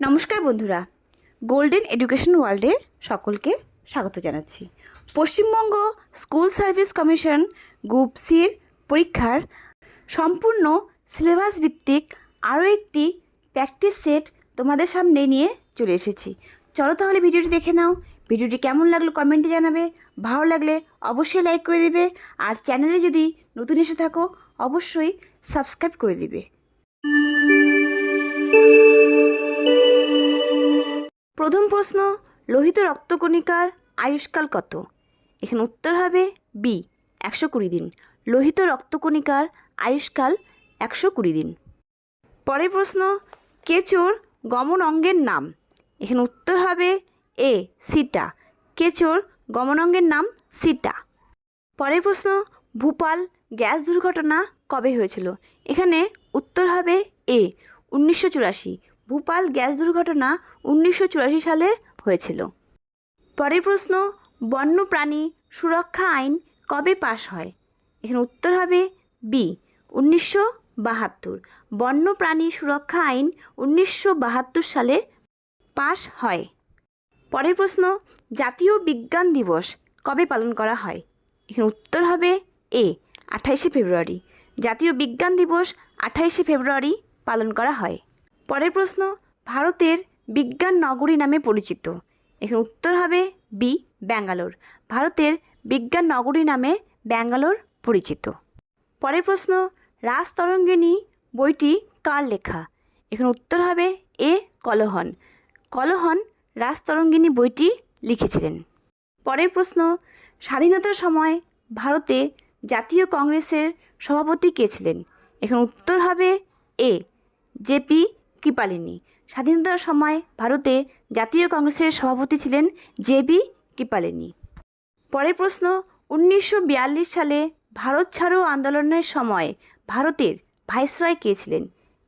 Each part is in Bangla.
নমস্কার বন্ধুরা গোল্ডেন এডুকেশন ওয়ার্ল্ডে সকলকে স্বাগত জানাচ্ছি। Paschimbanga school service commission group সির পরীক্ষার সম্পূর্ণ সিলেবাস ভিত্তিক আরও একটি প্র্যাকটিস সেট তোমাদের সামনে নিয়ে চলে এসেছি। চলো তাহলে ভিডিওটি দেখে নাও। ভিডিওটি কেমন লাগল কমেন্টে জানাবে। ভালো লাগলে অবশ্যই লাইক করে দিবে। আর চ্যানেলে যদি নতুন এসে থাকো, অবশ্যই সাবস্ক্রাইব করে দিবে। প্রথম প্রশ্ন, লোহিত রক্তকণিকার আয়ুষ্কাল কত? এখানে উত্তর হবে বি একশো কুড়ি দিন। লোহিত রক্তকণিকার আয়ুষ্কাল একশো কুড়ি দিন। পরের প্রশ্ন, কেচোর গমন অঙ্গের নাম? এখানে উত্তর হবে এ সিটা। কেচোর গমন অঙ্গের নাম সিটা। পরের প্রশ্ন, ভূপাল গ্যাস দুর্ঘটনা কবে হয়েছিল? এখানে উত্তর হবে এ উনিশশো চুরাশি। ভূপাল গ্যাস দুর্ঘটনা উনিশশো চুরাশি সালে হয়েছিল। পরের প্রশ্ন, বন্যপ্রাণী সুরক্ষা আইন কবে পাশ হয়? এখানে উত্তর হবে বি উনিশশো বাহাত্তর। বন্যপ্রাণী সুরক্ষা আইন উনিশশো বাহাত্তর সালে পাশ হয়। পরের প্রশ্ন, জাতীয় বিজ্ঞান দিবস কবে পালন করা হয়? এখানে উত্তর হবে এ আঠাইশে ফেব্রুয়ারি। জাতীয় বিজ্ঞান দিবস আঠাইশে ফেব্রুয়ারি পালন করা হয়। পরের প্রশ্ন, ভারতের বিজ্ঞান নগরী নামে পরিচিত। এখানে উত্তর হবে বি ব্যাঙ্গালোর। ভারতের বিজ্ঞান নগরী নামে ব্যাঙ্গালোর পরিচিত। পরের প্রশ্ন রাজতরঙ্গিনী বইটি কার লেখা? এখানে উত্তর হবে এ কলহন। কলহন রাজতরঙ্গিনী বইটি লিখেছিলেন। পরের প্রশ্ন, স্বাধীনতার সময় ভারতে জাতীয় কংগ্রেসের সভাপতি কে ছিলেন? এখানে উত্তর হবে এ জেপি কৃপালিনী স্বাধীনতার সময় ভারতে জাতীয় কংগ্রেসের সভাপতি ছিলেন জে বি কৃপালিনী। পরের প্রশ্ন, উনিশশো বিয়াল্লিশ সালে ভারত ছাড়ো আন্দোলনের সময় ভারতের ভাইসরয় কে ছিলেন?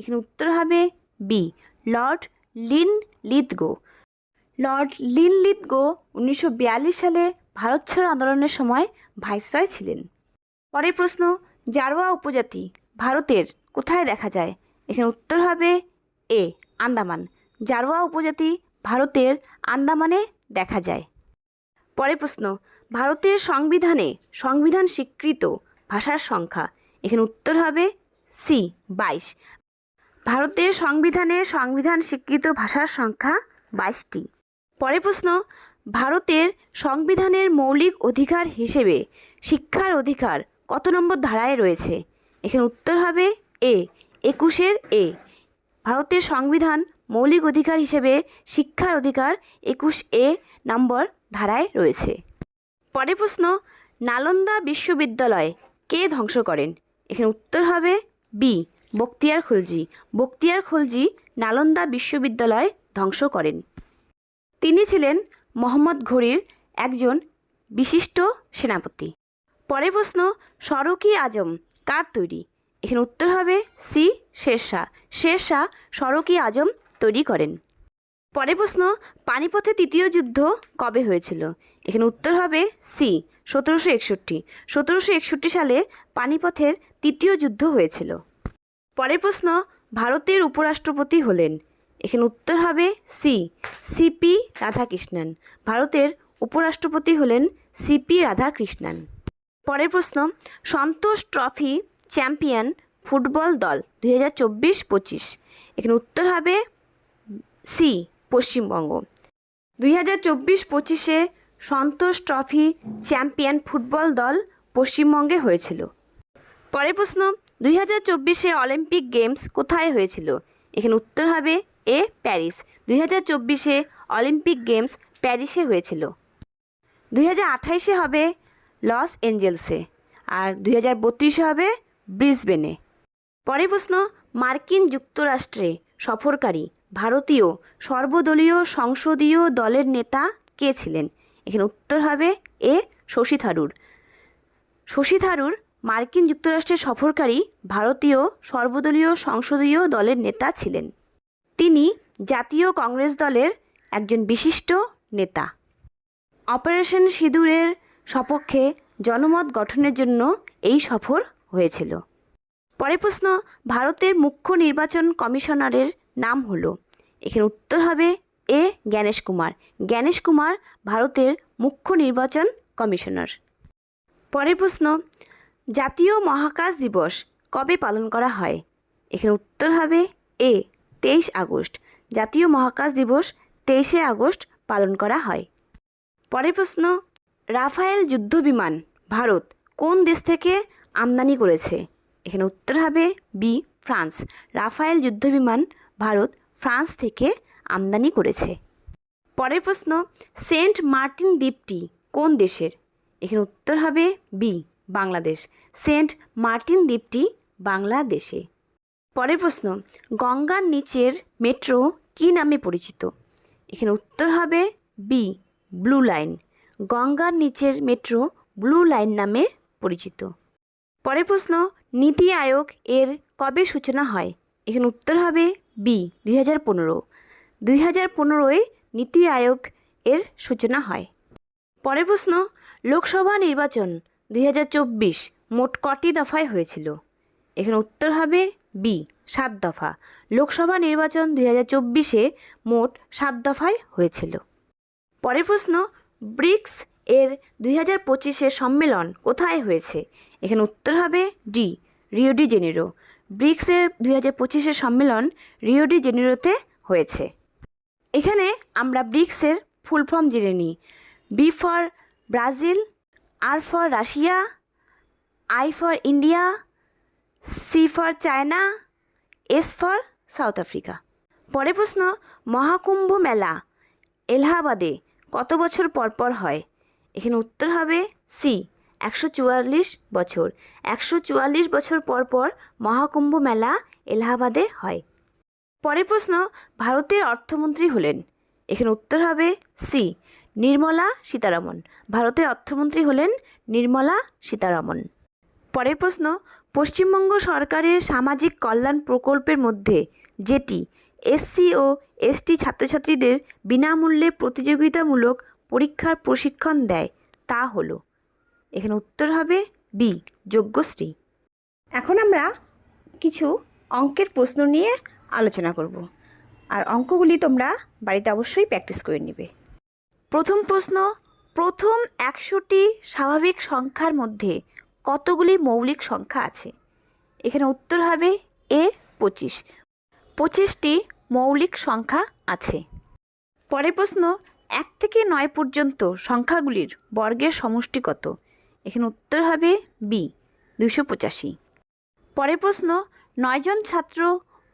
এখানে উত্তর হবে B, Lord Linlithgow Lord Linlithgow উনিশশো সালে ভারত ছাড়ো আন্দোলনের সময় ভাইসরয় ছিলেন। পরের প্রশ্ন, জারোয়া উপজাতি ভারতের কোথায় দেখা যায়? এখানে উত্তর হবে এ, আন্দামান, জারোয়া উপজাতি ভারতের আন্দামানে দেখা যায়। পরের প্রশ্ন, ভারতের সংবিধানে সংবিধান স্বীকৃত ভাষার সংখ্যা, এখানে উত্তর হবে সি, বাইশ। ভারতের সংবিধানে সংবিধান স্বীকৃত ভাষার সংখ্যা বাইশটি। পরের প্রশ্ন, ভারতের সংবিধানের মৌলিক অধিকার হিসেবে শিক্ষার অধিকার কত নম্বর ধারায় রয়েছে? এখানে উত্তর হবে এ, একুশের এ। ভারতের সংবিধান মৌলিক অধিকার হিসেবে শিক্ষার অধিকার একুশ এ নম্বর ধারায় রয়েছে। পরের প্রশ্ন, নালন্দা বিশ্ববিদ্যালয় কে ধ্বংস করেন? এখানে উত্তর হবে বি বক্তিয়ার খুলজি। বক্তিয়ার খুলজি নালন্দা বিশ্ববিদ্যালয় ধ্বংস করেন। তিনি ছিলেন মোহাম্মদ ঘুরির একজন বিশিষ্ট সেনাপতি। পরের প্রশ্ন সড়কি আজম কার তৈরি? এখানে উত্তর হবে সি, শেরশাহ। শেরশাহ সড়কি আজম তৈরি করেন। পরের প্রশ্ন, পানিপথে তৃতীয় যুদ্ধ কবে হয়েছিল? এখানে উত্তর হবে সি, সতেরোশো একষট্টি। সতেরোশো একষট্টি সালে পানিপথের তৃতীয় যুদ্ধ হয়েছিল। পরের প্রশ্ন, ভারতের উপরাষ্ট্রপতি হলেন। এখানে উত্তর হবে সি সিপি রাধাকৃষ্ণন। ভারতের উপরাষ্ট্রপতি হলেন সিপি রাধাকৃষ্ণন। পরের প্রশ্ন, সন্তোষ ট্রফি চ্যাম্পিয়ন ফুটবল দল দুই হাজার চব্বিশ পঁচিশ। এখানে উত্তর হবে সি পশ্চিমবঙ্গ। দুই হাজার চব্বিশ পঁচিশে সন্তোষ ট্রফি চ্যাম্পিয়ন ফুটবল দল পশ্চিমবঙ্গে হয়েছিল। পরের প্রশ্ন, দুই হাজার চব্বিশে অলিম্পিক গেমস কোথায় হয়েছিল? এখানে উত্তর হবে এ, প্যারিস। দুই হাজার চব্বিশে অলিম্পিক গেমস প্যারিসে হয়েছিল। দুই হাজার আঠাইশে হবে লস এঞ্জেলসে। আর দুই হাজার বত্রিশে হবে ব্রিসবেনে। পরের প্রশ্ন, মার্কিন যুক্তরাষ্ট্রে সফরকারী ভারতীয় সর্বদলীয় সংসদীয় দলের নেতা কে ছিলেন? এখানে উত্তর হবে এ, শশী থারুর। শশী থারুর মার্কিন যুক্তরাষ্ট্রে সফরকারী ভারতীয় সর্বদলীয় সংসদীয় দলের নেতা ছিলেন। তিনি জাতীয় কংগ্রেস দলের একজন বিশিষ্ট নেতা। অপারেশন সিঁদুরের সপক্ষে জনমত গঠনের জন্য এই সফর হয়েছিল। পরের প্রশ্ন, ভারতের মুখ্য নির্বাচন কমিশনারের নাম হলো। এখানে উত্তর হবে এ, জ্ঞানেশ কুমার। জ্ঞানেশ কুমার ভারতের মুখ্য নির্বাচন কমিশনার। পরের প্রশ্ন, জাতীয় মহাকাশ দিবস কবে পালন করা হয়? এখানে উত্তর হবে এ, তেইশ আগস্ট। জাতীয় মহাকাশ দিবস তেইশে আগস্ট পালন করা হয়। পরের প্রশ্ন, রাফায়েল যুদ্ধবিমান ভারত কোন দেশ থেকে আমদানি করেছে। এখানে উত্তর হবে বি ফ্রান্স। রাফায়েল যুদ্ধবিমান ভারত ফ্রান্স থেকে আমদানি করেছে। পরের প্রশ্ন, সেন্ট মার্টিন দ্বীপটি কোন দেশের? এখানে উত্তর হবে বি বাংলাদেশ। সেন্ট মার্টিন দ্বীপটি বাংলাদেশে। পরের প্রশ্ন, গঙ্গার নিচের মেট্রো কী নামে পরিচিত? এখানে উত্তর হবে বি ব্লু লাইন। গঙ্গার নিচের মেট্রো ব্লু লাইন নামে পরিচিত। পরের প্রশ্ন, নীতি আয়োগ এর কবে সূচনা হয়? এখানে উত্তর হবে বি, দুই হাজার পনেরো। দুই হাজার পনেরোয় নীতি আয়োগ এর সূচনা হয়। পরের প্রশ্ন, লোকসভা নির্বাচন দুই হাজার চব্বিশ মোট কটি দফায় হয়েছিল? এখানে উত্তর হবে বি, সাত দফা। লোকসভা নির্বাচন দুই হাজার চব্বিশে মোট সাত দফায় হয়েছিল। পরের প্রশ্ন, ব্রিক্স এর দুই হাজার পঁচিশের সম্মেলন কোথায় হয়েছে? এখানে উত্তর হবে ডি, রিও ডি জেনেরো। ব্রিক্সের দুই হাজার পঁচিশের সম্মেলন রিও ডি জেনেরোতে হয়েছে। এখানে আমরা ব্রিক্সের ফুল ফর্ম জেনে নিই। B for Brazil, R for Russia, I for India, C for China, S for South Africa. পরের প্রশ্ন, মহাকুম্ভ মেলা এলাহাবাদে কত বছর পর পর হয়? এখানে উত্তর হবে সি, একশো চুয়াল্লিশ বছর। একশো চুয়াল্লিশ বছর পর পর মহাকুম্ভ মেলা এলাহাবাদে হয়। পরের প্রশ্ন, ভারতের অর্থমন্ত্রী হলেন। এখানে উত্তর হবে সি, নির্মলা সীতারামন। ভারতের অর্থমন্ত্রী হলেন নির্মলা সীতারামন। পরের প্রশ্ন, পশ্চিমবঙ্গ সরকারের সামাজিক কল্যাণ প্রকল্পের মধ্যে যেটি এসসি ও এসটি ছাত্রছাত্রীদের বিনামূল্যে প্রতিযোগিতামূলক পরীক্ষার প্রশিক্ষণ দেয়, তা হলো। এখানে উত্তর হবে বি যোগ্যশ্রী এখন আমরা কিছু অঙ্কের প্রশ্ন নিয়ে আলোচনা করব। আর অঙ্কগুলি তোমরা বাড়িতে অবশ্যই প্র্যাকটিস করে নেবে। প্রথম প্রশ্ন, প্রথম একশোটি স্বাভাবিক সংখ্যার মধ্যে কতগুলি মৌলিক সংখ্যা আছে? এখানে উত্তর হবে এ পঁচিশ। পঁচিশটি মৌলিক সংখ্যা আছে। পরের প্রশ্ন এক থেকে নয় পর্যন্ত সংখ্যাগুলির বর্গের সমষ্টি কত? এখানে উত্তর হবে বি দুশো পঁচাশি। পরের প্রশ্ন নয়জন ছাত্র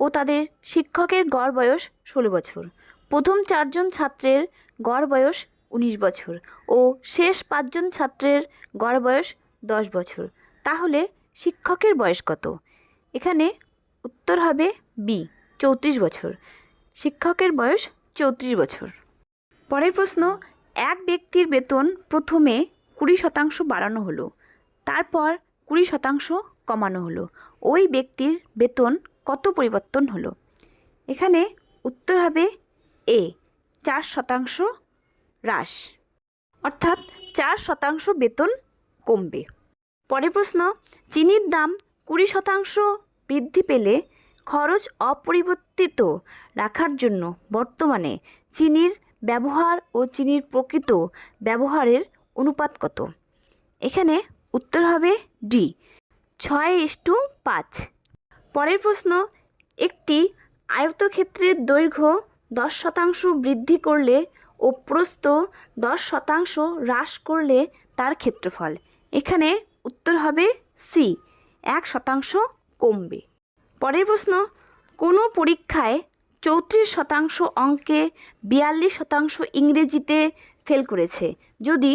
ও তাদের শিক্ষকের গড় বয়স ষোলো বছর। প্রথম চারজন ছাত্রের গড় বয়স উনিশ বছর ও শেষ পাঁচজন ছাত্রের গড় বয়স দশ বছর। তাহলে শিক্ষকের বয়স কত? এখানে উত্তর হবে বি চৌত্রিশ বছর। শিক্ষকের বয়স চৌত্রিশ বছর। পরের প্রশ্ন, এক ব্যক্তির বেতন প্রথমে কুড়ি শতাংশ বাড়ানো হলো, তারপর কুড়ি শতাংশ কমানো হলো। ওই ব্যক্তির বেতন কত পরিবর্তন হলো? এখানে উত্তর হবে এ, চার শতাংশ হ্রাস, অর্থাৎ চার শতাংশ বেতন কমবে। পরের প্রশ্ন, চিনির দাম কুড়ি শতাংশ বৃদ্ধি পেলে খরচ অপরিবর্তিত রাখার জন্য বর্তমানে চিনির ব্যবহার ও চিনির প্রকৃত ব্যবহারের অনুপাত কত? এখানে উত্তর হবে ডি, ছয় ইস্টু পাঁচ। পরের প্রশ্ন, একটি আয়তক্ষেত্রের দৈর্ঘ্য দশ শতাংশ বৃদ্ধি করলে ও প্রস্থ দশ শতাংশ হ্রাস করলে তার ক্ষেত্রফল। এখানে উত্তর হবে সি, এক শতাংশ কমবে। পরের প্রশ্ন, কোনো পরীক্ষায় চৌত্রিশ শতাংশ অঙ্কে বিয়াল্লিশ শতাংশ ইংরেজিতে ফেল করেছে। যদি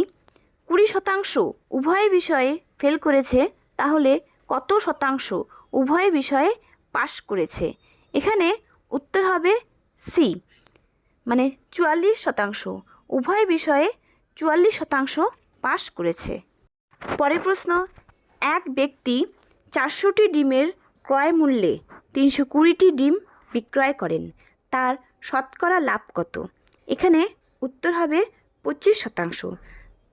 কুড়ি শতাংশ উভয় বিষয়ে ফেল করেছে, তাহলে কত শতাংশ উভয় বিষয়ে পাশ করেছে? এখানে উত্তর হবে সি মানে চুয়াল্লিশ শতাংশ উভয় বিষয়ে চুয়াল্লিশ শতাংশ পাশ করেছে। পরের প্রশ্ন, এক ব্যক্তি চারশোটি ডিমের ক্রয় মূল্যে তিনশো কুড়িটি ডিম বিক্রয় করেন। তার শতকরা লাভ কত? এখানে উত্তর হবে পঁচিশ শতাংশ।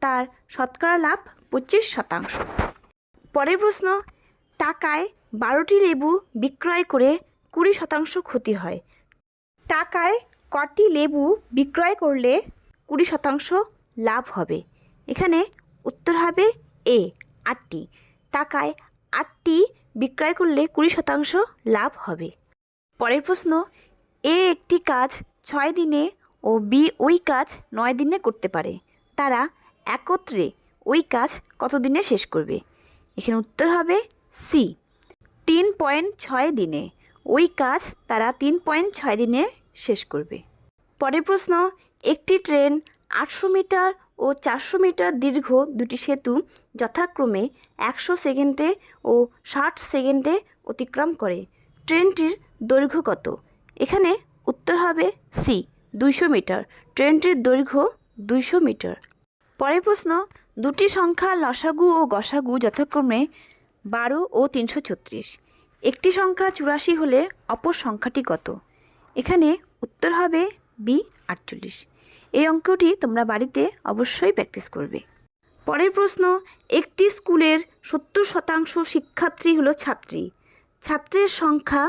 তার শতকরা লাভ পঁচিশ শতাংশ। পরের প্রশ্ন, টাকায় বারোটি লেবু বিক্রয় করে কুড়ি শতাংশ ক্ষতি হয়। টাকায় কটি লেবু বিক্রয় করলে কুড়ি শতাংশ লাভ হবে? এখানে উত্তর হবে এ, আটটি। টাকায় আটটি বিক্রয় করলে কুড়ি শতাংশ লাভ হবে। পরের প্রশ্ন, এ একটি কাজ ছয় দিনে ও বি ওই কাজ নয় দিনে করতে পারে। তারা একত্রে ওই কাজ কত দিনে শেষ করবে? এখানে উত্তর হবে সি তিন পয়েন্ট ছয় দিনে ওই কাজ তারা তিন পয়েন্ট ছয় দিনে শেষ করবে। পরের প্রশ্ন, একটি ট্রেন আটশো মিটার ও চারশো মিটার দীর্ঘ দুটি সেতু যথাক্রমে একশো সেকেন্ডে ও ষাট সেকেন্ডে অতিক্রম করে। ট্রেনটির দৈর্ঘ্য কত? এখানে উত্তর হবে সি দুইশো মিটার। ট্রেনটির দৈর্ঘ্য দুইশো মিটার। পরের প্রশ্ন, দুটি সংখ্যা লসাগু ও গসাগু যথাক্রমে বারো ও তিনশো ছত্রিশ। একটি সংখ্যা চুরাশি হলে অপর সংখ্যাটি কত? এখানে উত্তর হবে বি আটচল্লিশ। এই অঙ্কটি তোমরা বাড়িতে অবশ্যই প্র্যাকটিস করবে। পরের প্রশ্ন, একটি স্কুলের সত্তর শতাংশ শিক্ষার্থী হলো ছাত্রী। ছাত্রের সংখ্যা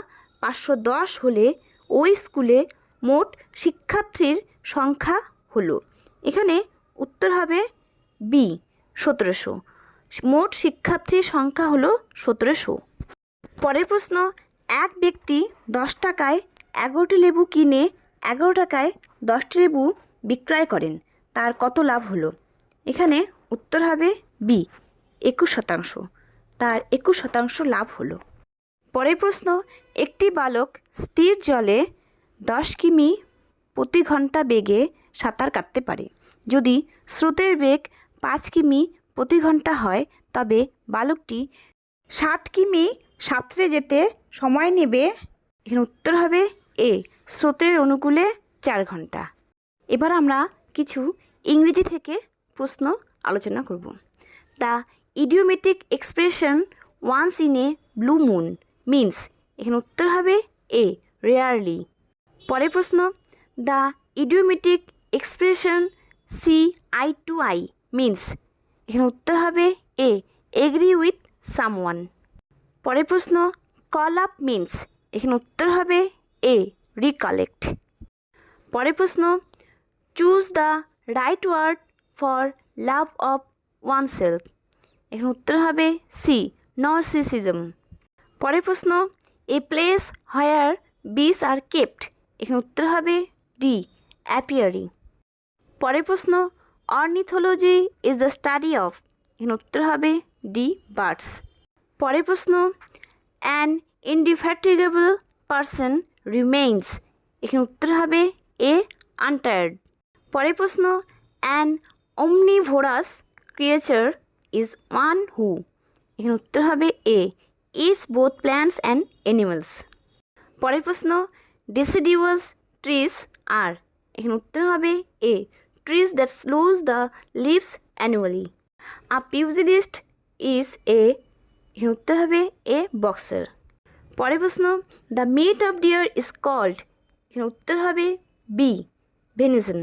পাঁচশো দশ হলে ওই স্কুলে মোট শিক্ষার্থীর সংখ্যা হলো। এখানে উত্তর হবে বি, সতেরোশো। মোট শিক্ষার্থীর সংখ্যা হলো সতেরোশো। পরের প্রশ্ন, এক ব্যক্তি দশ টাকায় এগারোটি লেবু কিনে এগারো টাকায় দশটি লেবু বিক্রয় করেন, তার কত লাভ হলো? এখানে উত্তর হবে বি, একুশ শতাংশ। তার একুশ শতাংশ লাভ হলো। পরের প্রশ্ন, একটি বালক স্থির জলে দশ কিমি প্রতি ঘণ্টা বেগে সাঁতার কাটতে পারে। যদি স্রোতের বেগ পাঁচ কিমি প্রতি ঘণ্টা হয়, তবে বালকটি ষাট কিমি সাঁতরে যেতে সময় নেবে। এখানে উত্তর হবে এ, স্রোতের অনুকূলে চার ঘণ্টা। এবার আমরা কিছু ইংরেজি থেকে প্রশ্ন আলোচনা করব। The idiomatic expression once in a blue moon means এখানে উত্তর হবে এ রেয়ারলি পরের প্রশ্ন the idiomatic expression see eye to eye means এখানে উত্তর হবে এ এগ্রি উইথ সামওয়ান পরের প্রশ্ন কল আপ মিন্স এখানে উত্তর হবে এ রিকালেক্ট পরের প্রশ্ন choose the right word for love of oneself এখানে উত্তর হবে সি নরসিসিজম পরের প্রশ্ন এ প্লেস হায়ার বিস আর কেপ্ট এখানে উত্তর হবে ডি অ্যাপিয়ারি পরের প্রশ্ন ornithology is the study of এখানে উত্তর হবে ডি বার্ডস পরের প্রশ্ন অ্যান ইনডিফ্যাটিগেবল পারসন রিমেইনস এখানে উত্তর হবে এ আনটায়ার্ড পরের প্রশ্ন an omnivorous creature is one who এখানে উত্তর হবে A is both plants and animals পরের প্রশ্ন ডিসিডিউয়াস ট্রিস আর এখানে উত্তর হবে A trees that slows the leaves annually a pugilist is a এখানে উত্তর হবে এ বক্সার পরের প্রশ্ন the meat of deer is called এখানে উত্তর হবে বি ভেনিজন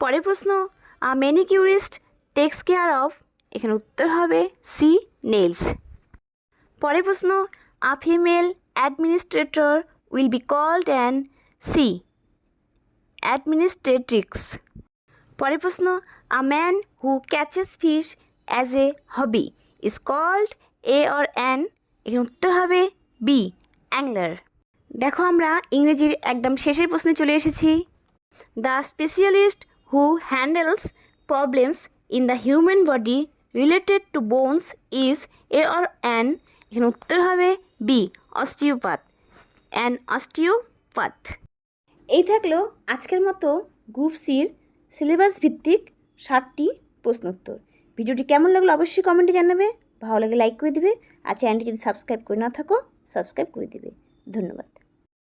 পরের প্রশ্ন a manicurist takes care of এখানে উত্তর হবে সি নেলস পরের প্রশ্ন a female administrator will be called and C administratrix পরের প্রশ্ন a man who catches fish as a hobby is called a or an এখানে উত্তর হবে বি অ্যাংলার দেখো আমরা ইংরেজির একদম শেষের প্রশ্নে চলে এসেছি। The specialist who handles problems in the human body related to bones is a or an এখানে উত্তর হবে বি অস্টিওপাথ অ্যান অস্টিওপাথ এই থাকল আজকের মতো গ্রুপ সির সিলেবাস ভিত্তিক ষাটটি প্রশ্নোত্তর ভিডিওটি কেমন লাগল অবশ্যই কমেন্টে জানাবে। ভালো লাগে লাইক করে দিবে। আর চ্যানেলটি যদি সাবস্ক্রাইব করে না থাকো সাবস্ক্রাইব করে দিবে। ধন্যবাদ।